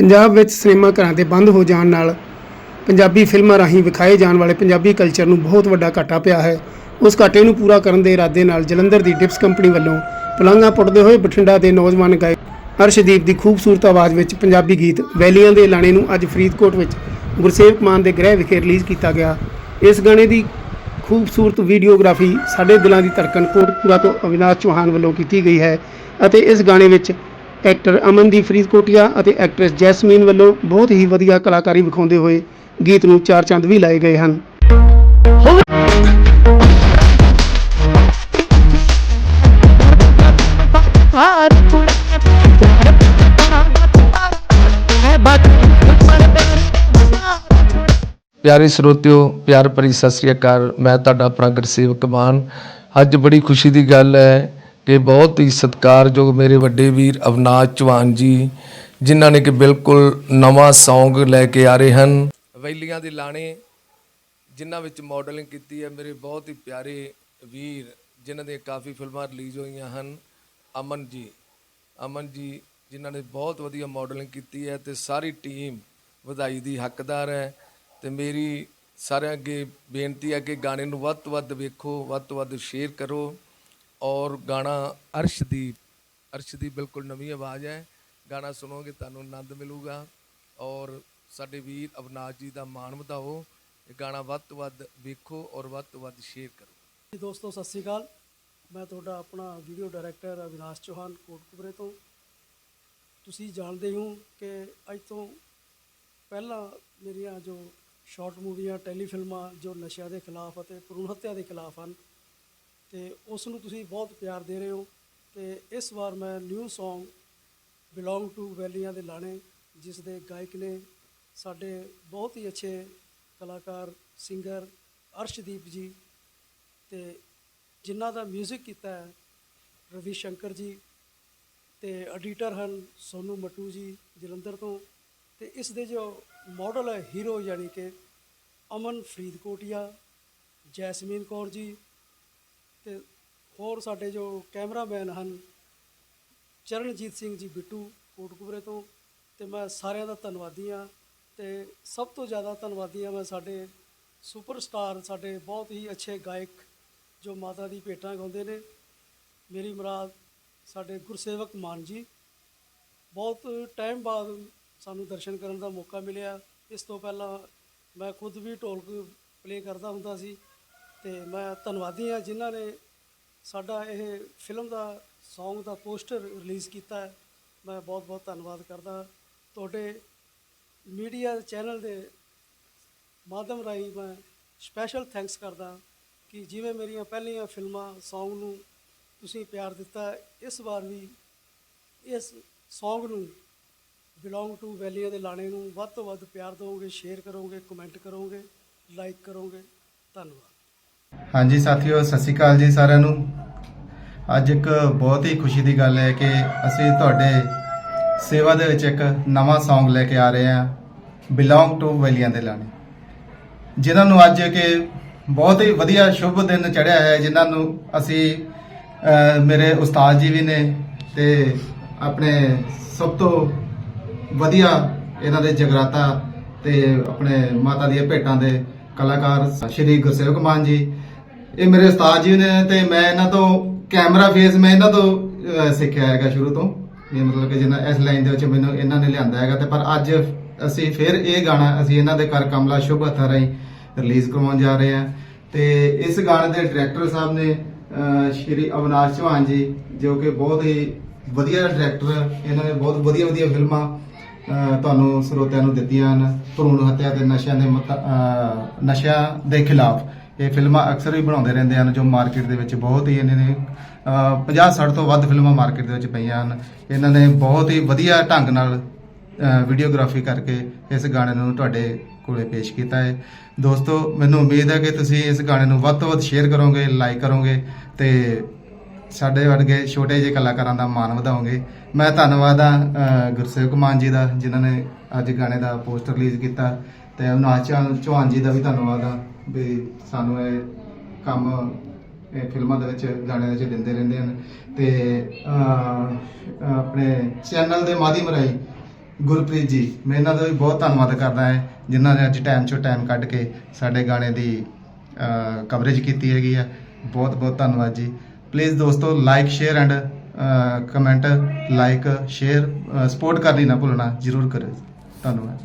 ਪੰਜਾਬ ਵਿੱਚ ਸਿਨੇਮਾ ਘਰਾਂ ਦੇ ਬੰਦ ਹੋ ਜਾਣ ਨਾਲ ਪੰਜਾਬੀ ਫਿਲਮਾਂ ਰਾਹੀਂ ਵਿਖਾਏ ਜਾਣ ਵਾਲੇ ਪੰਜਾਬੀ ਕਲਚਰ ਨੂੰ ਬਹੁਤ ਵੱਡਾ ਘਾਟਾ ਪਿਆ ਹੈ। ਉਸ ਘਾਟੇ ਨੂੰ ਪੂਰਾ ਕਰਨ ਦੇ ਇਰਾਦੇ ਨਾਲ ਜਲੰਧਰ ਦੀ ਡਿਪਸ ਕੰਪਨੀ ਵੱਲੋਂ ਪਲਾਂਘਾਂ ਪੁੱਟਦੇ ਹੋਏ ਬਠਿੰਡਾ ਦੇ ਨੌਜਵਾਨ ਗਾਇਕ ਅਰਸ਼ਦੀਪ ਦੀ ਖੂਬਸੂਰਤ ਆਵਾਜ਼ ਵਿੱਚ ਪੰਜਾਬੀ ਗੀਤ ਵੈਲੀਆਂ ਦੇ ਲਾਣੇ ਨੂੰ ਅੱਜ ਫਰੀਦਕੋਟ ਵਿੱਚ ਗੁਰਸੇਵਕ ਮਾਨ ਦੇ ਗ੍ਰਹਿ ਵਿਖੇ ਰਿਲੀਜ਼ ਕੀਤਾ ਗਿਆ। ਇਸ ਗਾਣੇ ਦੀ ਖੂਬਸੂਰਤ ਵੀਡੀਓਗ੍ਰਾਫੀ ਸਾਡੇ ਦਿਲਾਂ ਦੀ ਧੜਕਣ ਕੋਟਪੂਰਾ ਤੋਂ ਅਵਿਨਾਸ਼ ਚੌਹਾਨ ਵੱਲੋਂ ਕੀਤੀ ਗਈ ਹੈ ਅਤੇ ਇਸ ਗਾਣੇ ਵਿੱਚ ਐਕਟਰ ਅਮਨਦੀਪ ਫਰੀਦਕੋਟੀਆ ਅਤੇ ਐਕਟਰੈਸ ਜੈਸਮੀਨ ਵੱਲੋਂ ਬਹੁਤ ਹੀ ਵਧੀਆ ਕਲਾਕਾਰੀ ਵਿਖਾਉਂਦੇ ਹੋਏ ਗੀਤ ਨੂੰ ਚਾਰ ਚੰਦ ਵੀ ਲਾਏ ਗਏ ਹਨ। ਪਿਆਰੇ ਸਰੋਤਿਓ, ਪਿਆਰ ਭਰੀ ਸਤਿ ਸ੍ਰੀ ਅਕਾਲ। ਮੈਂ ਤੁਹਾਡਾ ਆਪਣਾ ਗੁਰਸੇਵਕ ਮਾਨ। ਅੱਜ ਬੜੀ ਖੁਸ਼ੀ ਦੀ ਗੱਲ ਹੈ ਕਿ ਬਹੁਤ ਹੀ ਸਤਿਕਾਰਯੋਗ ਮੇਰੇ ਵੱਡੇ ਵੀਰ ਅਵਨਾਸ਼ ਚੌਹਾਨ ਜੀ, ਜਿਨ੍ਹਾਂ ਨੇ ਕਿ ਬਿਲਕੁਲ ਨਵਾਂ ਸੌਂਗ ਲੈ ਕੇ ਆ ਰਹੇ ਹਨ। ਵੈਲੀਆਂ ਦੇ ਲਾਣੇ ਜਿਨ੍ਹਾਂ ਵਿੱਚ ਮਾਡਲਿੰਗ ਕੀਤੀ ਹੈ ਮੇਰੇ ਬਹੁਤ ਹੀ ਪਿਆਰੇ ਵੀਰ, ਜਿਨ੍ਹਾਂ ਦੀਆਂ ਕਾਫੀ ਫਿਲਮਾਂ ਰਿਲੀਜ਼ ਹੋਈਆਂ ਹਨ। ਅਮਨ ਜੀ ਅਮਨ ਜੀ, ਜਿਨ੍ਹਾਂ ਨੇ ਬਹੁਤ ਵਧੀਆ ਮਾਡਲਿੰਗ ਕੀਤੀ ਹੈ ਤੇ ਸਾਰੀ ਟੀਮ ਵਧਾਈ ਦੀ ਹੱਕਦਾਰ ਹੈ ਤੇ ਮੇਰੀ ਸਾਰਿਆਂ ਅੱਗੇ ਬੇਨਤੀ ਹੈ ਕਿ ਗਾਣੇ ਨੂੰ ਵੱਧ ਤੋਂ ਵੱਧ ਵੇਖੋ, ਵੱਧ ਤੋਂ ਵੱਧ ਸ਼ੇਅਰ ਕਰੋ। ਔਰ ਗਾਣਾ ਅਰਸ਼ ਦੀ ਅਰਸ਼ ਦੀ ਬਿਲਕੁਲ ਨਵੀਂ ਆਵਾਜ਼ ਹੈ। ਗਾਣਾ ਸੁਣੋਗੇ ਤੁਹਾਨੂੰ ਆਨੰਦ ਮਿਲੂਗਾ ਔਰ ਸਾਡੇ ਵੀਰ ਅਵਨਾਸ਼ ਜੀ ਦਾ ਮਾਣ ਵਧਾਓ। ਇਹ ਗਾਣਾ ਵੱਧ ਤੋਂ ਵੱਧ ਵੇਖੋ ਔਰ ਵੱਧ ਤੋਂ ਵੱਧ ਸ਼ੇਅਰ ਕਰੋ। ਜੀ ਦੋਸਤੋ, ਸਤਿ ਸ੍ਰੀ ਅਕਾਲ। ਮੈਂ ਤੁਹਾਡਾ ਆਪਣਾ ਵੀਡੀਓ ਡਾਇਰੈਕਟਰ ਅਵਿਨਾਸ਼ ਚੌਹਾਨ ਕੋਟਕਪੁਰੇ ਤੋਂ। ਤੁਸੀਂ ਜਾਣਦੇ ਹੋ ਕਿ ਅੱਜ ਤੋਂ ਪਹਿਲਾਂ ਮੇਰੀਆਂ ਜੋ ਸ਼ਾਰਟ ਮੂਵੀਆਂ, ਟੈਲੀਫਿਲਮਾਂ ਜੋ ਨਸ਼ਿਆਂ ਦੇ ਖਿਲਾਫ ਅਤੇ ਭਰੂਣ ਹੱਤਿਆ ਦੇ ਖਿਲਾਫ ਹਨ ਤੇ ਉਸ ਨੂੰ ਤੁਸੀਂ ਬਹੁਤ ਪਿਆਰ ਦੇ ਰਹੇ ਹੋ ਤੇ ਇਸ ਵਾਰ ਮੈਂ ਨਿਊ Song ਬਿਲੋਂਗ ਟੂ ਵੈਲੀਆਂ ਦੇ ਲਾਣੇ, ਜਿਸ ਦੇ ਗਾਇਕ ਨੇ ਸਾਡੇ ਬਹੁਤ ਹੀ ਅੱਛੇ ਕਲਾਕਾਰ, ਸਿੰਗਰ ਅਰਸ਼ਦੀਪ ਜੀ ਤੇ ਜਿਨ੍ਹਾਂ ਦਾ 뮤직 ਕੀਤਾ ਹੈ, ਰਵੀ ਸ਼ੰਕਰ ਜੀ ਤੇ ਐਡੀਟਰ ਹਨ ਸੋਨੂ ਮਟੂ ਜੀ, ਜਲੰਧਰ ਤੋਂ ਤੇ ਇਸ ਦੇ ਜੋ ਮਾਡਲ ਹੈ ਹੀਰੋ ਯਾਨੀ ਕਿ ਅਮਨ ਫਰੀਦਕੋਟੀਆ ਜੈਸਮੀਨ ਕੌਰ ਜੀ ਤੇ ਹੋਰ ਸਾਡੇ ਜੋ ਕੈਮਰਾਮੈਨ ਹਨ, ਚਰਨਜੀਤ ਸਿੰਘ ਜੀ ਬਿੱਟੂ ਕੋਟਕਪੁਰੇ ਤੋਂ, ਤੇ ਮੈਂ ਸਾਰਿਆਂ ਦਾ ਧੰਨਵਾਦੀ ਹਾਂ, ਤੇ ਸਭ ਤੋਂ ਜ਼ਿਆਦਾ ਧੰਨਵਾਦੀ ਹਾਂ ਮੈਂ ਸਾਡੇ ਸੁਪਰਸਟਾਰ, ਸਾਡੇ ਬਹੁਤ ਹੀ ਅੱਛੇ ਗਾਇਕ ਜੋ ਮਾਤਾ ਦੀ ਭੇਟਾਂ ਗਾਉਂਦੇ ਨੇ। ਮੇਰੀ ਮੁਰਾਦ ਸਾਡੇ ਗੁਰਸੇਵਕ ਮਾਨ ਜੀ। ਬਹੁਤ ਟਾਈਮ ਬਾਅਦ ਸਾਨੂੰ ਦਰਸ਼ਨ ਕਰਨ ਦਾ ਮੌਕਾ ਮਿਲਿਆ। ਇਸ ਤੋਂ ਪਹਿਲਾਂ ਮੈਂ ਖੁਦ ਵੀ ਢੋਲਕ ਪਲੇ ਕਰਦਾ ਹੁੰਦਾ ਸੀ। ਤੇ ਮੈਂ ਧੰਨਵਾਦੀ ਹਾਂ ਜਿਨ੍ਹਾਂ ਨੇ ਸਾਡਾ ਇਹ ਫਿਲਮ ਦਾ ਸੌਂਗ ਦਾ ਪੋਸਟਰ ਰਿਲੀਜ਼ ਕੀਤਾ ਹੈ। ਮੈਂ ਬਹੁਤ ਬਹੁਤ ਧੰਨਵਾਦ ਕਰਦਾ ਤੁਹਾਡੇ ਮੀਡੀਆ ਚੈਨਲ ਦੇ ਮਾਧਿਅਮ ਰਾਹੀਂ ਮੈਂ ਸਪੈਸ਼ਲ ਥੈਂਕਸ ਕਰਦਾ ਕਿ ਜਿਵੇਂ ਮੇਰੀਆਂ ਪਹਿਲੀਆਂ ਫਿਲਮਾਂ ਸੌਂਗ ਨੂੰ ਤੁਸੀਂ ਪਿਆਰ ਦਿੱਤਾ ਇਸ ਵਾਰ ਵੀ ਇਸ ਸੌਂਗ ਨੂੰ ਬਿਲੋਂਗ ਟੂ ਵੈਲੀਆਂ ਦੇ ਲਾਣੇ ਨੂੰ ਵੱਧ ਤੋਂ ਵੱਧ ਪਿਆਰ ਦਿਓਗੇ, ਸ਼ੇਅਰ ਕਰੋਗੇ, ਕਮੈਂਟ ਕਰੋਗੇ, ਲਾਈਕ ਕਰੋਗੇ। ਧੰਨਵਾਦ। ਹਾਂਜੀ ਸਾਥੀਓ, ਸਤਿ ਸ਼੍ਰੀ ਅਕਾਲ ਜੀ ਸਾਰਿਆਂ ਨੂੰ। ਅੱਜ ਇੱਕ ਬਹੁਤ ਹੀ ਖੁਸ਼ੀ ਦੀ ਗੱਲ ਹੈ ਕਿ ਅਸੀਂ ਤੁਹਾਡੇ ਸੇਵਾ ਦੇ ਵਿੱਚ ਇੱਕ ਨਵਾਂ Song ਲੈ ਕੇ ਆ ਰਹੇ ਹਾਂ ਬਿਲੋਂਗ ਟੂ ਵੈਲੀਆਂ ਦੇ ਲਾਣੇ। ਜਿਨ੍ਹਾਂ ਨੂੰ ਅੱਜ ਕਿ ਬਹੁਤ ਹੀ ਵਧੀਆ ਸ਼ੁਭ ਦਿਨ ਚੜਿਆ ਹੈ, ਜਿਨ੍ਹਾਂ ਨੂੰ ਅਸੀਂ ਮੇਰੇ ਉਸਤਾਦ ਜੀ ਵੀ ਨੇ ਤੇ ਆਪਣੇ ਸਭ ਤੋਂ ਵਧੀਆ ਇਹਨਾਂ ਦੇ ਜਗਰਾਤਾ ਤੇ ਆਪਣੇ ਮਾਤਾ ਦੀਆਂ ਭੇਟਾਂ ਦੇ ਕਲਾਕਾਰ ਸ਼੍ਰੀ ਗੁਰਸੇਵਕ ਮਾਨ ਜੀ ਇਹ ਮੇਰੇ ਉਸਤਾਦ ਜੀ ਨੇ ਤੇ ਮੈਂ ਇਹਨਾਂ ਤੋਂ ਕੈਮਰਾ ਫੇਸ ਮੈਂ ਇਹਨਾਂ ਤੋਂ ਸਿੱਖਿਆ ਹੈਗਾ ਸ਼ੁਰੂ ਤੋਂ। ਇਹ ਮਤਲਬ ਕਿ ਜਿੰਨਾ ਇਸ ਲਾਈਨ ਦੇ ਵਿੱਚ ਮੈਨੂੰ ਇਹਨਾਂ ਨੇ ਲਿਆਂਦਾ ਹੈਗਾ ਤੇ ਪਰ ਅੱਜ ਅਸੀਂ ਫਿਰ ਇਹ ਗਾਣਾ ਅਸੀਂ ਇਹਨਾਂ ਦੇ ਕਰ ਕਮਲਾ ਸ਼ੁਭ ਹੱਥਾਂ ਰਾਹੀਂ ਰਿਲੀਜ਼ ਕਰਵਾਉਣ ਜਾ ਰਹੇ ਹਾਂ। ਤੇ ਇਸ ਗਾਣੇ ਦੇ ਡਾਇਰੈਕਟਰ ਸਾਹਿਬ ਨੇ ਸ਼੍ਰੀ ਅਵਨਾਸ਼ ਚੌਹਾਨ ਜੀ ਜੋ ਕਿ ਬਹੁਤ ਹੀ ਵਧੀਆ ਡਾਇਰੈਕਟਰ ਇਹਨਾਂ ਨੇ ਬਹੁਤ ਵਧੀਆ ਵਧੀਆ ਫਿਲਮਾਂ ਅਹ, ਤੁਹਾਨੂੰ ਸਰੋਤਿਆਂ ਨੂੰ ਦਿੱਤੀਆਂ ਹਨ। ਭਰੂਣ ਹੱਤਿਆ ਤੇ ਨਸ਼ਿਆਂ ਦੇ ਨਸ਼ਿਆਂ ਦੇ ਖਿਲਾਫ। ਇਹ ਫਿਲਮਾਂ ਅਕਸਰ ਹੀ ਬਣਾਉਂਦੇ ਰਹਿੰਦੇ ਹਨ, ਜੋ ਮਾਰਕੀਟ ਦੇ ਵਿੱਚ ਬਹੁਤ ਹੀ ਇਹਨਾਂ ਨੇ 50 60 ਤੋਂ ਵੱਧ ਫਿਲਮਾਂ ਮਾਰਕੀਟ ਦੇ ਵਿੱਚ ਪਈਆਂ ਹਨ। ਇਹਨਾਂ ਨੇ ਬਹੁਤ ਹੀ ਵਧੀਆ ਢੰਗ ਨਾਲ ਵੀਡੀਓਗ੍ਰਾਫੀ ਕਰਕੇ ਇਸ ਗਾਣੇ ਨੂੰ ਤੁਹਾਡੇ ਕੋਲੇ ਪੇਸ਼ ਕੀਤਾ ਹੈ। ਦੋਸਤੋ, ਮੈਨੂੰ ਉਮੀਦ ਹੈ ਕਿ ਤੁਸੀਂ ਇਸ ਗਾਣੇ ਨੂੰ ਵੱਧ ਤੋਂ ਵੱਧ ਸ਼ੇਅਰ ਕਰੋਗੇ ਲਾਈਕ ਕਰੋਗੇ ਤੇ ਸਾਡੇ ਵਰਗੇ ਛੋਟੇ ਜਿਹੇ ਕਲਾਕਾਰਾਂ ਦਾ ਮਾਣ ਵਧਾਓਗੇ। ਮੈਂ ਧੰਨਵਾਦ ਆ ਗੁਰਸੇਵਕ ਮਾਨ ਜੀ ਦਾ, ਜਿਨ੍ਹਾਂ ਨੇ ਅੱਜ ਗਾਣੇ ਦਾ ਪੋਸਟਰ ਰਿਲੀਜ਼ ਕੀਤਾ। ਤੇ ਅਵਨਾਸ਼ ਚੌਹਾਨ ਚੌਹਾਨ ਜੀ ਦਾ ਵੀ ਧੰਨਵਾਦ ਆ ਵੀ ਸਾਨੂੰ ਇਹ ਕੰਮ ਇਹ ਫਿਲਮਾਂ ਦੇ ਵਿੱਚ ਗਾਣਿਆਂ ਦੇ ਵਿੱਚ ਦਿੰਦੇ ਰਹਿੰਦੇ ਹਨ। ਤੇ ਅਹ, ਆਪਣੇ ਚੈਨਲ ਦੇ ਮਾਧਿਅਮ ਰਾਹੀਂ ਗੁਰਪ੍ਰੀਤ ਜੀ ਮੈਂ ਇਹਨਾਂ ਦਾ ਵੀ ਬਹੁਤ ਧੰਨਵਾਦ ਕਰਦਾ ਹਾਂ ਜਿਨ੍ਹਾਂ ਨੇ ਅੱਜ ਟਾਈਮ ਚੋਂ ਟਾਈਮ ਕੱਢ ਕੇ ਸਾਡੇ ਗਾਣੇ ਦੀ ਕਵਰੇਜ ਕੀਤੀ ਹੈਗੀ ਆ। ਬਹੁਤ ਬਹੁਤ ਧੰਨਵਾਦ ਜੀ। ਪਲੀਜ਼ ਦੋਸਤੋ like share and comment like share support ਕਰਨੀ ਨਾ ਭੁੱਲਣਾ ਜਰੂਰ ਕਰਿਓ। ਧੰਨਵਾਦ।